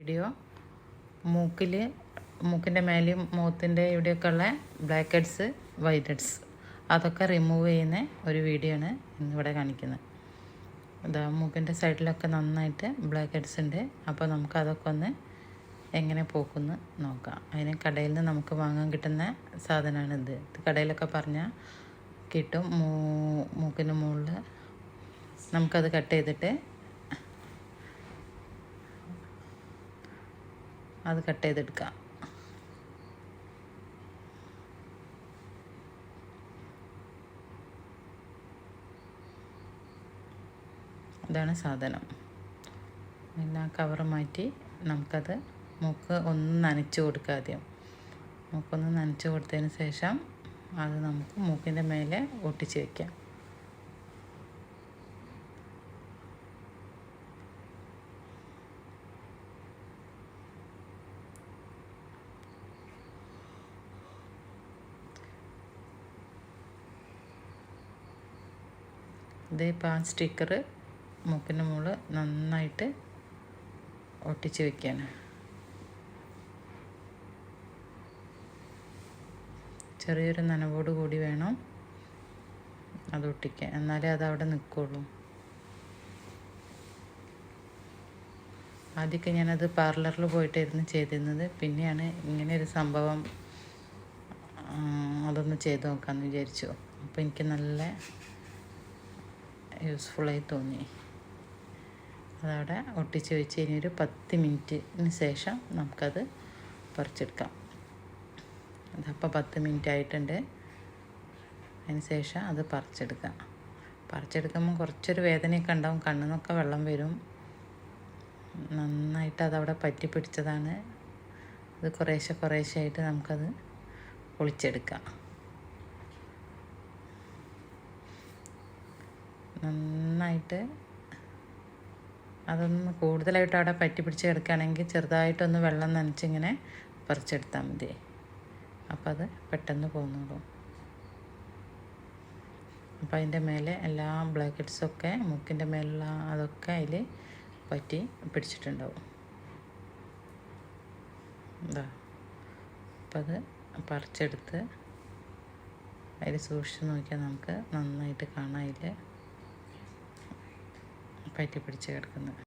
Video. മൂക്കിൽ മൂക്കിന്റെ മേലെയും മുഖത്തിന്റെ ഇവിടെയൊക്കെ ഉള്ള ബ്ലാക്ക് ഹെഡ്സ് വൈറ്റ് ഹെഡ്സ് അതൊക്കെ റിമൂവ് ചെയ്യുന്ന ഒരു വീഡിയോ ആണ് ഇന്നിവിടെ കാണിക്കുന്നത്. അതാ മൂക്കിന്റെ സൈഡിലൊക്കെ നന്നായിട്ട് ബ്ലാക്ക് ഹെഡ്സ് ഉണ്ട്. അപ്പോൾ നമുക്ക് അതൊക്കെ ഒന്ന് എങ്ങനെ പോക്കുന്ന് നോക്കാം. അതിന് കടയിൽ നിന്ന് നമുക്ക് വാങ്ങാൻ കിട്ടുന്ന സാധനമാണ് ഇത്. കടയിലൊക്കെ പറഞ്ഞാൽ കിട്ടും. മൂ മൂക്കിന് മുകളിൽ നമുക്കത് കട്ട് ചെയ്തിട്ട് അത് കട്ട് ചെയ്തെടുക്കാം. ഇതാണ് സാധനം. പിന്നെ ആ കവർ മാറ്റി നമുക്കത് മൂക്ക് ഒന്ന് നനച്ച് കൊടുക്കുക ആദ്യം. മൂക്കൊന്ന് നനച്ച് കൊടുത്തതിന് ശേഷം അത് നമുക്ക് മൂക്കിന്റെ മേലെ ഒട്ടിച്ച് വയ്ക്കാം ഇത് പാൻ സ്റ്റിക്കർ മൂക്കിന്റെ മുകളിൽ നന്നായിട്ട് ഒട്ടിച്ച് വെക്കാണ്. ചെറിയൊരു നനവോട് കൂടി വേണം അത് ഒട്ടിക്കാൻ. എന്നാലേ അത് അവിടെ നിൽക്കുള്ളൂ. ആദ്യമൊക്കെ ഞാനത് പാർലറിൽ പോയിട്ടായിരുന്നു ചെയ്തിരുന്നത്. പിന്നെയാണ് ഇങ്ങനെ ഒരു സംഭവം അതൊന്ന് ചെയ്ത് നോക്കാമെന്ന് വിചാരിച്ചു. അപ്പോൾ എനിക്ക് നല്ല യൂസ്ഫുള്ളായി തോന്നി. അതവിടെ ഒട്ടിച്ച് വെച്ച് ഇനി ഒരു പത്ത് മിനിറ്റിന് ശേഷം നമുക്കത് പറിച്ചെടുക്കാം. അതപ്പോൾ പത്ത് മിനിറ്റ് ആയിട്ടുണ്ട്. അതിന് ശേഷം അത് പറിച്ചെടുക്കാം. പറിച്ചെടുക്കുമ്പോൾ കുറച്ചൊരു വേദനയൊക്കെ ഉണ്ടാവും. കണ്ണിൽ നിന്നൊക്കെ വെള്ളം വരും. നന്നായിട്ട് അതവിടെ പറ്റി പിടിച്ചതാണ്. അത് കുറേശ്ശെ കുറേശ്ശെ ആയിട്ട് നമുക്കത് പൊളിച്ചെടുക്കാം. നന്നായിട്ട് അതൊന്ന് കൂടുതലായിട്ട് അവിടെ പറ്റി പിടിച്ച് കിടക്കുകയാണെങ്കിൽ ചെറുതായിട്ടൊന്ന് വെള്ളം നനച്ചിങ്ങനെ പറിച്ചെടുത്താൽ മതി. അപ്പോൾ അത് പെട്ടെന്ന് പോകുന്നുള്ളൂ അപ്പോൾ അതിന്റെ മേലെ എല്ലാ ബ്ലാക്കറ്റ്സൊക്കെ മുക്കിന്റെ മേലുള്ള അതൊക്കെ അതിൽ പറ്റി പിടിച്ചിട്ടുണ്ടാവും. എന്താ അപ്പം അത് പറിച്ചെടുത്ത് അതിൽ സൂക്ഷിച്ച് നോക്കിയാൽ നമുക്ക് നന്നായിട്ട് കാണാം അതിൽ. പറ്റി പിടിച്ച് കിടക്കുന്നത്